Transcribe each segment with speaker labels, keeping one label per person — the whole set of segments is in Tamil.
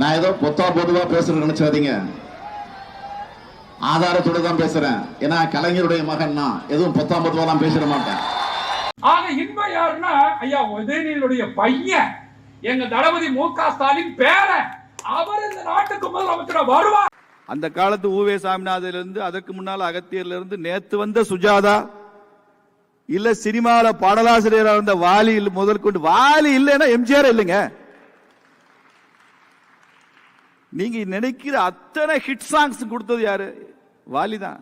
Speaker 1: நான் ஏதோ பொத்தா பொதுவா பேசுறேன்னு நினைச்சாதீங்க ஆதாரத்தோட தான் பேசுறேன். ஏன்னா கலைஞருடைய மகன் நான். எதுவும் பொத்தாம் பொதுவாலாம் பேசிட மாட்டேன்.
Speaker 2: ஆக இன்பம் யாருன்னா ஐயா உதயநிதியுடைய பையன். எங்க தளபதி மு க ஸ்டாலின் பேரன். அவர் இந்த நாட்டுக்கு முதலமைச்சரா வருவார்.
Speaker 3: அந்த காலத்து ஊவே சாமிநாதன்ல இருந்து அதற்கு முன்னால் அகத்தியர்ல இருந்து நேத்து வந்த சுஜாதா இல்ல சினிமாவில பாடலாசிரியரா இருந்த வாலி இல்ல முதல் கொண்டு வாலி இல்லைன்னா எம்ஜிஆர் இல்லைங்க. நீங்க நினைக்கிற அத்தனை ஹிட் சாங்ஸ் கொடுத்தது யாரு? வாலிதான்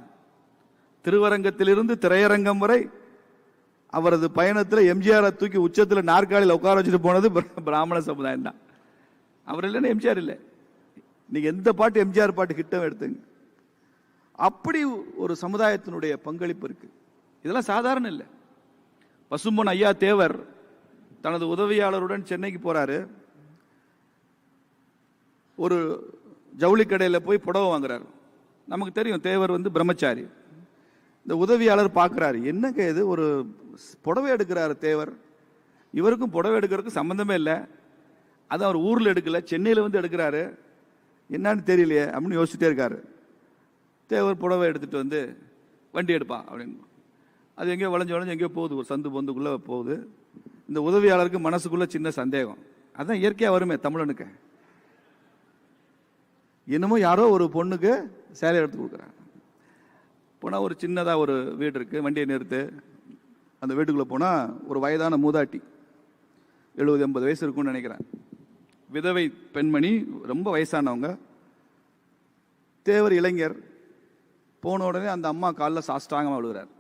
Speaker 3: திருவரங்கத்திலிருந்து திரையரங்கம் வரை அவரது பயணத்தில் எம்ஜிஆர் தூக்கி உச்சத்தில் நாற்காலியில் உட்கார வச்சுட்டு போனது பிராமண சமுதாயம் தான். அவர் இல்லைன்னா எம்ஜிஆர் இல்லை. நீங்கள் எந்த பாட்டு எம்ஜிஆர் பாட்டு ஹிட்டம் எடுத்துங்க. அப்படி ஒரு சமுதாயத்தினுடைய பங்களிப்பு இருக்கு. இதெல்லாம் சாதாரண இல்லை. பசும்பொன் ஐயா தேவர் தனது உதவியாளருடன் சென்னைக்கு போறாரு. ஒரு ஜவுளி கடையில் போய் புடவை வாங்குறாரு. நமக்கு தெரியும் தேவர் வந்து பிரம்மச்சாரி. இந்த உதவியாளர் பார்க்குறாரு என்னங்க இது? ஒரு புடவை எடுக்கிறாரு தேவர். இவருக்கும் புடவை எடுக்கிறதுக்கு சம்மந்தமே இல்லை. அது அவர் ஊரில் எடுக்கல சென்னையில் வந்து எடுக்கிறாரு. என்னன்னு தெரியலையே அப்படின்னு யோசிச்சுட்டே இருக்காரு. தேவர் புடவை எடுத்துகிட்டு வந்து வண்டி எடுப்பான் அப்படின்னு. அது எங்கேயோ வளைஞ்சு வளைஞ்சு எங்கேயோ போகுது ஒரு சந்து பொந்துக்குள்ளே போகுது. இந்த உதவியாளருக்கு மனசுக்குள்ளே சின்ன சந்தேகம். அதுதான் இயற்கையாக வருமே தமிழனுக்கு. இன்னமும் யாரோ ஒரு பொண்ணுக்கு சேலை எடுத்து கொடுக்குறாங்க. போனால் ஒரு சின்னதாக ஒரு வீடு இருக்குது வண்டியை நிறுத்து. அந்த வீட்டுக்குள்ளே போனால் ஒரு வயதான மூதாட்டி எழுபது எண்பது வயசு இருக்கும்னு நினைக்கிறேன். விதவை பெண்மணி ரொம்ப வயசானவங்க. தேவர் இளைஞர். போன உடனே அந்த அம்மா காலில் சாஷ்டாங்கமாக விழுகிறார்.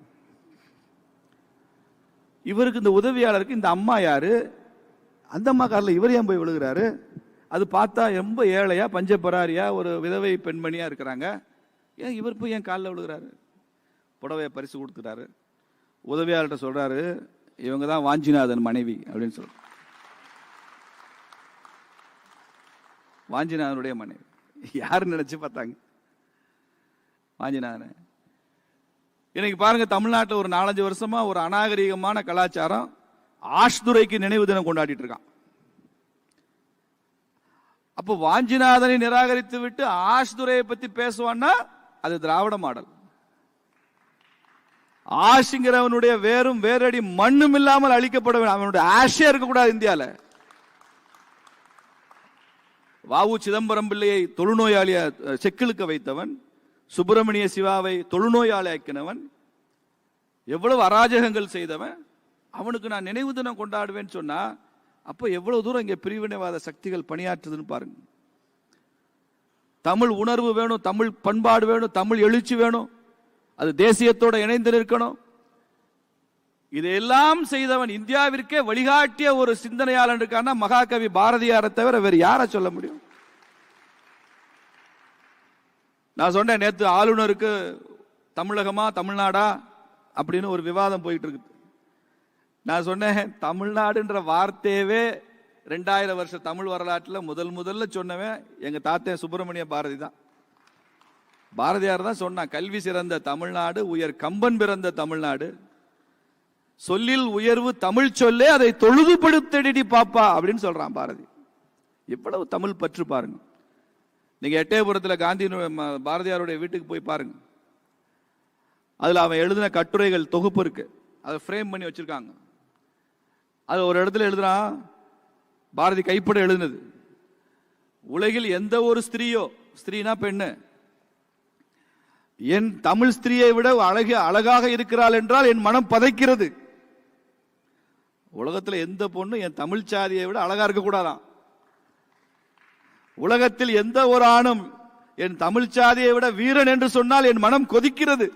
Speaker 3: இவருக்கு இந்த உதவியாளருக்கு இந்த அம்மா யாரு? அந்த அம்மா காலில் இவர் ஏன் போய் விழுகிறாரு? அது பார்த்தா ரொம்ப ஏழையா பஞ்சபராரியா ஒரு விதவை பெண்மணியா இருக்கிறாங்க. ஏன் இவர் போய் என் காலில் விழுகிறாரு? புடவையை பரிசு கொடுத்துட்டாரு. உதவியாளர்கிட்ட சொல்றாரு இவங்க தான் வாஞ்சிநாதன் மனைவி அப்படின்னு சொல்ற வாஞ்சிநாதனுடைய மனைவி. யார் நினைச்சு பார்த்தாங்க? வாஞ்சிநாதன். இன்னைக்கு பாருங்க தமிழ்நாட்டில் ஒரு நாலஞ்சு வருஷமா ஒரு அநாகரிகமான கலாச்சாரம் ஆஷ்துரைக்கு நினைவு தினம் கொண்டாடிட்டு இருக்கான். அப்போ வாஞ்சிநாதனை நிராகரித்து விட்டு ஆஷ்துரையை பத்தி பேசுவான்னா அது திராவிட மாடல். ஆஷுங்கிறவனுடைய வேரும் வேரடி மண்ணும் இல்லாமல் அழிக்கப்பட வேண்டும் அவனுடைய ஆஷே இருக்கக்கூடாது இந்தியால. வாவு சிதம்பரம் பிள்ளையை தொழுநோயாளிய செக்கிழுக்க வைத்தவன் சுப்பிரமணிய சிவாவை தொழுநோயாளி ஆக்கினவன் எவ்வளவு அராஜகங்கள் செய்தவன் அவனுக்கு நான் நினைவு தினம் கொண்டாடுவேன்னு சொன்னா அப்போ எவ்வளவு தூரம் இங்கே பிரிவினைவாத சக்திகள் பணியாற்றுதுன்னு பாருங்க. தமிழ் உணர்வு வேணும் தமிழ் பண்பாடு வேணும் தமிழ் எழுச்சி வேணும் அது தேசியத்தோடு இணைந்து நிற்கணும். இதையெல்லாம் செய்தவன் இந்தியாவிற்கே வழிகாட்டிய ஒரு சிந்தனையாளன் இருக்கான்னா மகாகவி பாரதியாரை தவிர வேறு யாரை சொல்ல முடியும்? நான் சொன்னேன் நேற்று ஆளுநருக்கு தமிழகமா தமிழ்நாடா அப்படின்னு ஒரு விவாதம் போயிட்டு இருக்கு நான் சொன்னேன் தமிழ்நாடுன்ற வார்த்தையவே ரெண்டாயிரம் வருஷ தமிழ் வரலாற்றில் முதல் முதல்ல சொன்னவன் எங்கள் தாத்தன் சுப்பிரமணிய பாரதி தான். பாரதியார் தான் சொன்னான் கல்வி சிறந்த தமிழ்நாடு உயர் கம்பன் பிறந்த தமிழ்நாடு. சொல்லில் உயர்வு தமிழ் சொல்லே அதை தொழுதுபடுத்தடி பாப்பா அப்படின்னு சொல்றான் பாரதி. எவ்வளவு தமிழ் பற்று பாருங்க. நீங்க எட்டயபுரத்தில் காந்தி பாரதியாருடைய வீட்டுக்கு போய் பாருங்க. அதில் அவன் எழுதின கட்டுரைகள் தொகுப்பு இருக்கு. அதை ஃப்ரேம் பண்ணி வச்சிருக்காங்க. அது ஒரு இடத்துல எழுதுறான் பாரதி கைப்பட எழுதுனது. உலகில் எந்த ஒரு ஸ்திரீயோ ஸ்திரீனா பெண்ணு என் தமிழ் ஸ்திரீயை விட அழகு அழகாக இருக்கிறாள் என்றால் என் மனம் பதைக்கிறது. உலகத்தில் எந்த பொண்ணு என் தமிழ் சாதியை விட அழகா இருக்க உலகத்தில் எந்த ஒரு ஆணும் என் தமிழ் சாதியை விட வீரன் என்று சொன்னால் என் மனம் கொதிக்கிறது.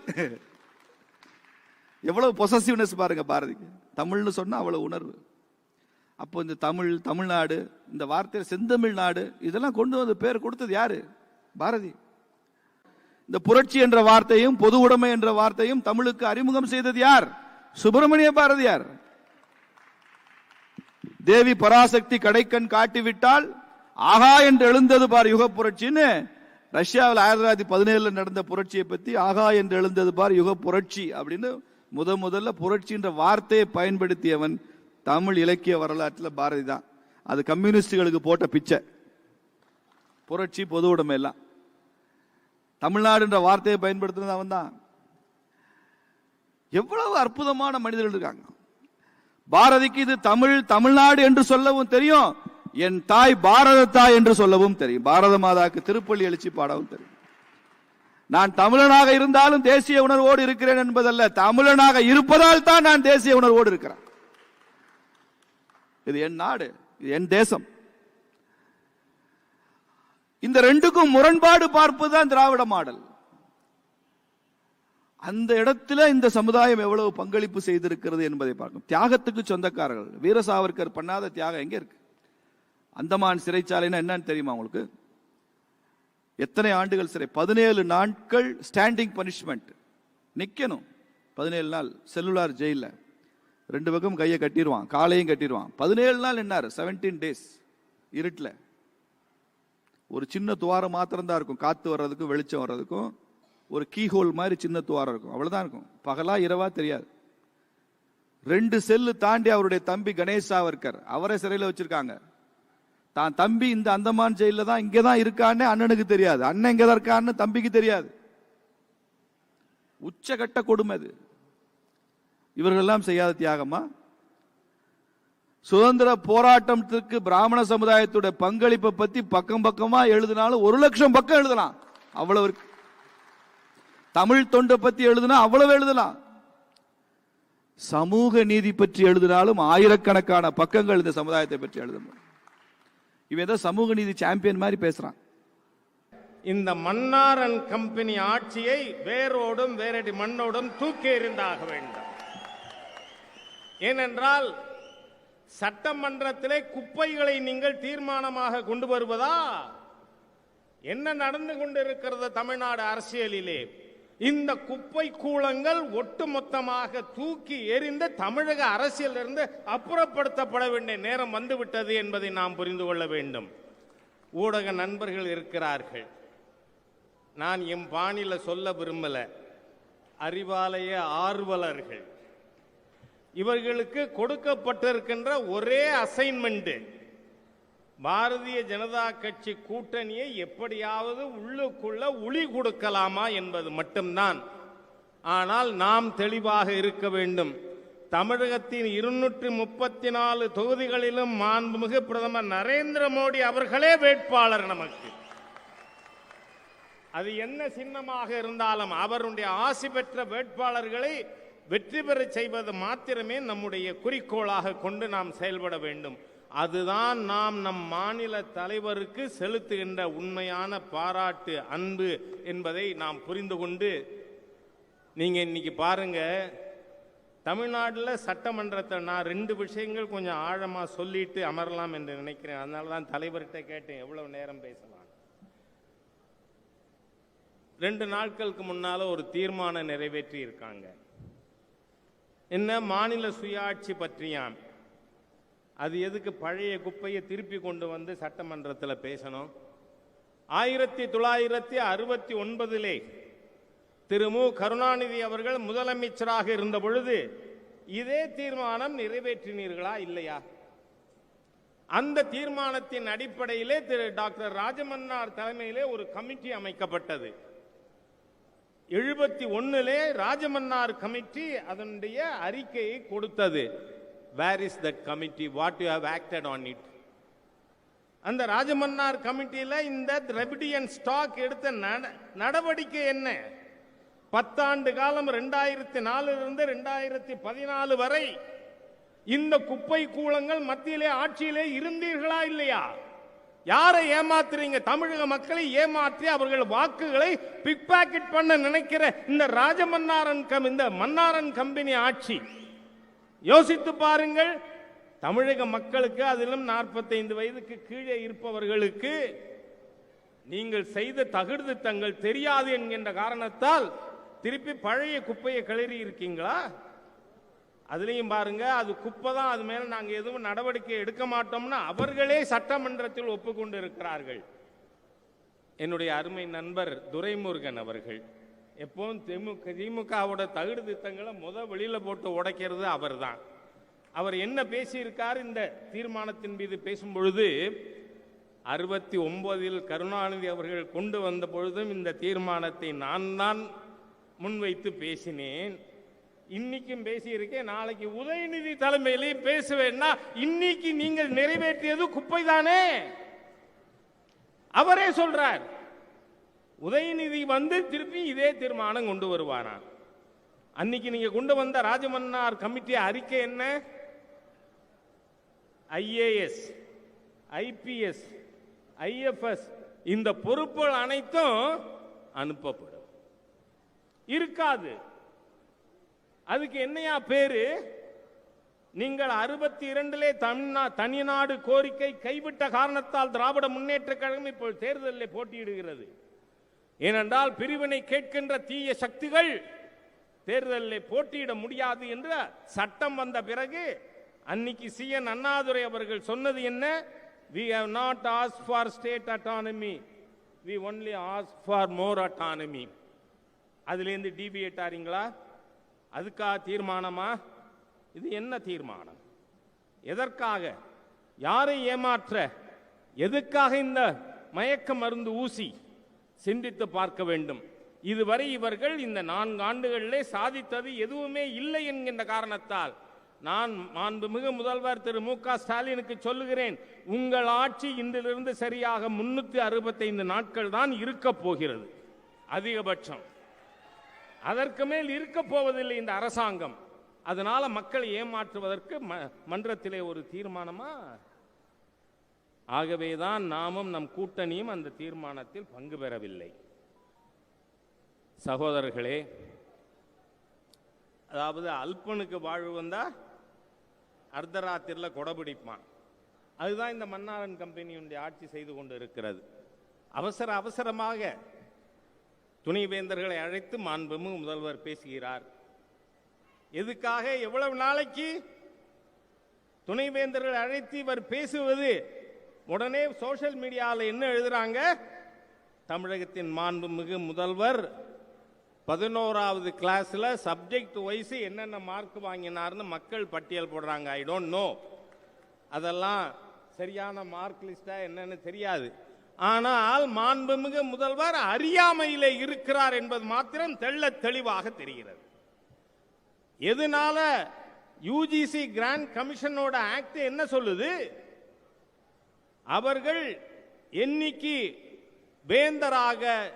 Speaker 3: எவ்வளவு பொசசிவ்னஸ் பாருங்க பாரதிக்கு. தமிழ்னு சொன்னா அவ்வளவு உணர்வு. அப்போ இந்த தமிழ் தமிழ்நாடு இந்த வார்த்தை செந்தமிழ் நாடு இதெல்லாம் கொண்டு வந்து பேர் கொடுத்தது யாரு? பாரதி. இந்த புரட்சி என்ற வார்த்தையும் பொது உடைமை என்ற வார்த்தையும் தமிழுக்கு அறிமுகம் செய்தது யார்? சுப்பிரமணிய பாரதியார். தேவி பராசக்தி கடைக்கண் காட்டிவிட்டால் ஆகா என்று எழுந்தது பார் யுக புரட்சின்னு ரஷ்யாவில் ஆயிரத்தி தொள்ளாயிரத்தி பதினேழுல நடந்த புரட்சியை பத்தி ஆகா என்று எழுந்தது பார் யுக புரட்சி அப்படின்னு முத முதல்ல புரட்சின்ற வார்த்தையை பயன்படுத்தியவன் தமிழ் இலக்கிய வரலாற்றில் பாரதி தான். அது கம்யூனிஸ்டுகளுக்கு போட்ட பிச்சை. புரட்சி பொது உடைமை எல்லாம். தமிழ்நாடுன்ற வார்த்தையை பயன்படுத்துனது அவன் தான். எவ்வளவு அற்புதமான மனிதர்கள் இருக்காங்க. பாரதிக்கு இது தமிழ் தமிழ்நாடு என்று சொல்லவும் தெரியும். என் தாய் பாரத தாய் என்று சொல்லவும் தெரியும். பாரத மாதாக்கு திருப்பள்ளி எழுச்சி பாடவும் தெரியும். நான் தமிழனாக இருந்தாலும் தேசிய உணர்வோடு இருக்கிறேன் என்பதல்ல தமிழனாக இருப்பதால் தான் நான் தேசிய உணர்வோடு இருக்கிறேன். இது என் நாடு இது என் தேசம். இந்த ரெண்டுக்கும் முரண்பாடு பார்ப்பதுதான் திராவிட மாடல். அந்த இடத்துல இந்த சமுதாயம் எவ்வளவு பங்களிப்பு செய்திருக்கிறது என்பதை பார்க்கும் தியாகத்துக்கு சொந்தக்காரர்கள் வீர சாவர்கர் பண்ணாத தியாகம் எங்க இருக்கு? அந்தமான் சிறைச்சாலைன்னா என்னன்னு தெரியுமா உங்களுக்கு? எத்தனை ஆண்டுகள் சிறை? பதினேழு நாட்கள் ஸ்டாண்டிங் பனிஷ்மெண்ட் நிக்கணும். பதினேழு நாள் செல்லுலார் ஜெயில ரெண்டு பக்கம் கையை கட்டிடுவான் காலையும் கட்டிடுவான் பதினேழு நாள் என்னார்? செவன்டீன் டேஸ் இருட்டில். ஒரு சின்ன துவாரம் மாத்திரம்தான் இருக்கும். காற்று வர்றதுக்கும் வெளிச்சம் வர்றதுக்கும் ஒரு கீ ஹோல் மாதிரி சின்ன துவாரம் இருக்கும். அவ்வளோதான் இருக்கும். பகலா இரவா தெரியாது. ரெண்டு செல்லு தாண்டி அவருடைய தம்பி கணேஷ் சாவர்கர் அவரே சிறையில் வச்சிருக்காங்க. தான் தம்பி இந்த அந்தமான் ஜெயிலில் தான் இங்கே தான் இருக்கான்னு அண்ணனுக்கு தெரியாது. அண்ணன் இங்கே தான் இருக்கான்னு தம்பிக்கு தெரியாது. உச்சகட்ட கொடுமை அது. இவர்கள்லாம் செய்யாத தியாகமா? சுதந்திர போராட்டத்திற்கு பிராமண சமுதாயத்துடைய பங்களிப்பை பத்தி பக்கம் பக்கமா எழுதினாலும் ஒரு லட்சம் பக்கம் எழுதலாம். அவ்வளவு தமிழ் தொண்டை பத்தி எழுதினா அவ்வளவு எழுதலாம். சமூக நீதி பற்றி எழுதினாலும் ஆயிரக்கணக்கான பக்கங்கள் இந்த சமுதாயத்தை பற்றி எழுதணும் இவன் ஏதோ சமூக நீதி சாம்பியன் மாதிரி பேசுறான்.
Speaker 4: இந்த மன்னாரன் கம்பெனி ஆட்சியை வேரோடும் வேரடி மண்ணோடும் தூக்கி எறிந்தாக வேண்டும். ஏனென்றால் சட்டமன்றத்திலே குப்பைகளை நீங்கள் தீர்மானமாக கொண்டு வருவதா? என்ன நடந்து கொண்டிருக்கிறது தமிழ்நாடு அரசியலிலே? இந்த குப்பை கூலங்கள் ஒட்டுமொத்தமாக தூக்கி எறிந்து தமிழக அரசியலிருந்து அப்புறப்படுத்தப்பட வேண்டிய நேரம் வந்துவிட்டது என்பதை நாம் புரிந்து கொள்ள வேண்டும். ஊடக நண்பர்கள் இருக்கிறார்கள். நான் என் பாணியில் சொல்ல விரும்பல. அறிவாலய ஆர்வலர்கள். இவர்களுக்கு கொடுக்கப்பட்டிருக்கின்ற ஒரே அசைன்மெண்ட் பாரதிய ஜனதா கட்சி கூட்டணியை எப்படியாவது உள்ளுக்குள்ள உளி கொடுக்கலாமா என்பது மட்டும்தான். ஆனால் நாம் தெளிவாக இருக்க வேண்டும். தமிழகத்தின் இருநூற்றி முப்பத்தி நாலு தொகுதிகளிலும் மாண்புமிகு பிரதமர் நரேந்திர மோடி அவர்களே வேட்பாளர் நமக்கு. அது என்ன சின்னமாக இருந்தாலும் அவருடைய ஆசி பெற்ற வேட்பாளர்களை வெற்றி பெறச் செய்வது மாத்திரமே நம்முடைய குறிக்கோளாக கொண்டு நாம் செயல்பட வேண்டும். அதுதான் நாம் நம் மாநில தலைவருக்கு செலுத்துகின்ற உண்மையான பாராட்டு அன்பு என்பதை நாம் புரிந்து கொண்டு நீங்க இன்னைக்கு பாருங்க தமிழ்நாட்டில் சட்டமன்றத்தை நான் ரெண்டு விஷயங்கள் கொஞ்சம் ஆழமாக சொல்லிட்டு அமரலாம் என்று நினைக்கிறேன். அதனால தான் தலைவர்கிட்ட கேட்டேன் எவ்வளவு நேரம் பேசலாம்? ரெண்டு நாட்களுக்கு முன்னால ஒரு தீர்மானம் நிறைவேற்றி இருக்காங்க என்ன மாநில சுயாட்சி பற்றியாம்? அது எதுக்கு பழைய குப்பையை திருப்பி கொண்டு வந்து சட்டமன்றத்தில் பேசணும்? ஆயிரத்தி தொள்ளாயிரத்தி அறுபத்தி ஒன்பதிலே திரு மு. கருணாநிதி அவர்கள் முதலமைச்சராக இருந்த பொழுது இதே தீர்மானம் நிறைவேற்றினீர்களா இல்லையா? அந்த தீர்மானத்தின் அடிப்படையிலே திரு டாக்டர் ராஜமன்னார் தலைமையிலே ஒரு கமிட்டி அமைக்கப்பட்டது. எழுபத்தி ஒன்னுலே ராஜமன்னார் கமிட்டி அதனுடைய அறிக்கையை கொடுத்தது. Where is that committee what you have acted on it அந்த ராஜமன்னார் கமிட்டியில் இந்த திரவிடியன் ஸ்டாக் எடுத்த நட- நடவடிக்கை என்ன? பத்தாண்டு காலம் ரெண்டாயிரத்தி நாலுலேருந்து ரெண்டாயிரத்தி பதினாலு வரை இந்த குப்பை கூலங்கள் மத்தியிலே ஆட்சியிலே இருந்தீர்களா இல்லையா? யாரை ஏமாத்துறீங்க? தமிழக மக்களை ஏமாற்றி அவர்கள் வாக்குகளை பிக் பாக்கெட் பண்ண நினைக்கிற இந்த ராஜமன்னாரன் கம் இந்த மன்னாரன் கம்பெனி ஆட்சி. யோசித்து பாருங்கள் தமிழக மக்களுக்கு அதிலும் 45 வயதுக்கு கீழே இருப்பவர்களுக்கு நீங்கள் செய்த தகுடு தங்கள் தெரியாது என்கின்ற காரணத்தால் திருப்பி பழைய குப்பையை கிளறி இருக்கீங்களா அதுலேயும் பாருங்க அது குப்பை தான் அது மேலே நாங்கள் எதுவும் நடவடிக்கை எடுக்க மாட்டோம்னா அவர்களே சட்டமன்றத்தில் ஒப்புக்கொண்டு இருக்கிறார்கள் என்னுடைய அருமை நண்பர் துரைமுருகன் அவர்கள் எப்பவும் திமுக திமுகவோட தகுடு திட்டங்களை முத வெளியில் போட்டு உடைக்கிறது அவர் தான் அவர் என்ன பேசியிருக்கார் இந்த தீர்மானத்தின் மீது பேசும்பொழுது அறுபத்தி ஒன்பதில் கருணாநிதி அவர்கள் கொண்டு வந்த பொழுதும் இந்த தீர்மானத்தை நான் தான் முன்வைத்து பேசினேன். இன்னைக்கும் பேசியிருக்கேன் நாளைக்கு உதயநிதி தலைமையிலையும் பேசுவேன்னா இன்னைக்கு நீங்கள் நிறைவேற்றியது குப்பை தானே அவரே சொல்றார் உதயநிதி வந்து திருப்பி இதே தீர்மானம் கொண்டு வருவாராம். அன்னைக்கு நீங்க கொண்டு வந்த ராஜமன்னார் கமிட்டி அறிக்கை என்ன? ஐஏஎஸ் ஐபிஎஸ் ஐஎஃப்எஸ் இந்த பொறுப்புகள் அனைத்தும் அனுப்பப்படும். இருக்காது. அதுக்கு என்னையா பேரு? நீங்கள் அறுபத்தி இரண்டிலே தமிழ்நா தனிநாடு கோரிக்கை கைவிட்ட காரணத்தால் திராவிட முன்னேற்ற கழகம் இப்போ தேர்தலில் போட்டியிடுகிறது. ஏனென்றால் பிரிவினை கேட்கின்ற தீய சக்திகள் தேர்தலில் போட்டியிட முடியாது என்ற சட்டம் வந்த பிறகு அன்னைக்கு சி. என். அண்ணாதுரை அவர்கள் சொன்னது என்ன? We have not ask for state autonomy we only ask for more autonomy அதுலேருந்து டிபிஎட் ஆறீங்களா? அதுக்கா தீர்மானமா? இது என்ன தீர்மானம்? எதற்காக? யாரை ஏமாற்ற? எதுக்காக இந்த மயக்க மருந்து ஊசி சிந்தித்து பார்க்க வேண்டும்? இதுவரை இவர்கள் இந்த நான்கு ஆண்டுகளிலே சாதித்தது எதுவுமே இல்லை என்கின்ற காரணத்தால் நான் மாண்புமிகு முதல்வர் திரு மு க ஸ்டாலினுக்கு சொல்லுகிறேன் உங்கள் ஆட்சி இன்றிலிருந்து சரியாக முன்னூற்றி அறுபத்தைந்து நாட்கள் தான் இருக்க போகிறது. அதிகபட்சம். அதற்கு மேல் இருக்க போவதில்லை இந்த அரசாங்கம். அதனால மக்களை ஏமாற்றுவதற்கு ம- மன்றத்திலே ஒரு தீர்மானமா? ஆகவேதான் நாமும் நம் கூட்டணியும் அந்த தீர்மானத்தில் பங்கு பெறவில்லை. சகோதரர்களே அதாவது அல்பனுக்கு வாழ்வு வந்தா அர்த்தராத்திரியில் கொடபிடிப்பான் அதுதான் இந்த மன்னாரன் கம்பெனியுடைய ஆட்சி செய்து கொண்டு இருக்கிறது. அவசர அவசரமாக துணைவேந்தர்களை அழைத்து மாண்புமிகு முதல்வர் பேசுகிறார். எதுக்காக எவ்வளவு நாளைக்கு துணைவேந்தர்கள் அழைத்து இவர் பேசுவது? உடனே சோஷியல் மீடியாவில் என்ன எழுதுறாங்க? தமிழகத்தின் மாண்புமிகு முதல்வர் பதினோராவது கிளாஸில் சப்ஜெக்ட் வைஸ் என்னென்ன மார்க் வாங்கினார்னு மக்கள் பட்டியல் போடுறாங்க. ஐ டோன்ட் நோ அதெல்லாம் சரியான மார்க் லிஸ்டா என்னன்னு தெரியாது. ஆனால் மாண்புமிகு முதல்வர் அறியாமையிலே இருக்கிறார் என்பது மாத்திரம் தெள்ளத் தெளிவாக தெரிகிறது. எதனால யூஜிசி கிராண்ட் கமிஷனோட ஆக்ட் என்ன சொல்லுது? அவர்கள் என்னைக்கு வேந்தராக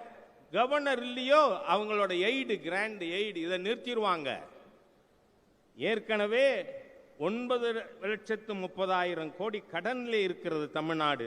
Speaker 4: கவர்னர் இல்லையோ அவங்களோட எய்டு கிராண்ட் எய்டு இதை நிறுத்திடுவாங்க ஏற்கனவே ஒன்பது லட்சத்து முப்பதாயிரம் கோடி கடனில் இருக்கிறது தமிழ்நாடு.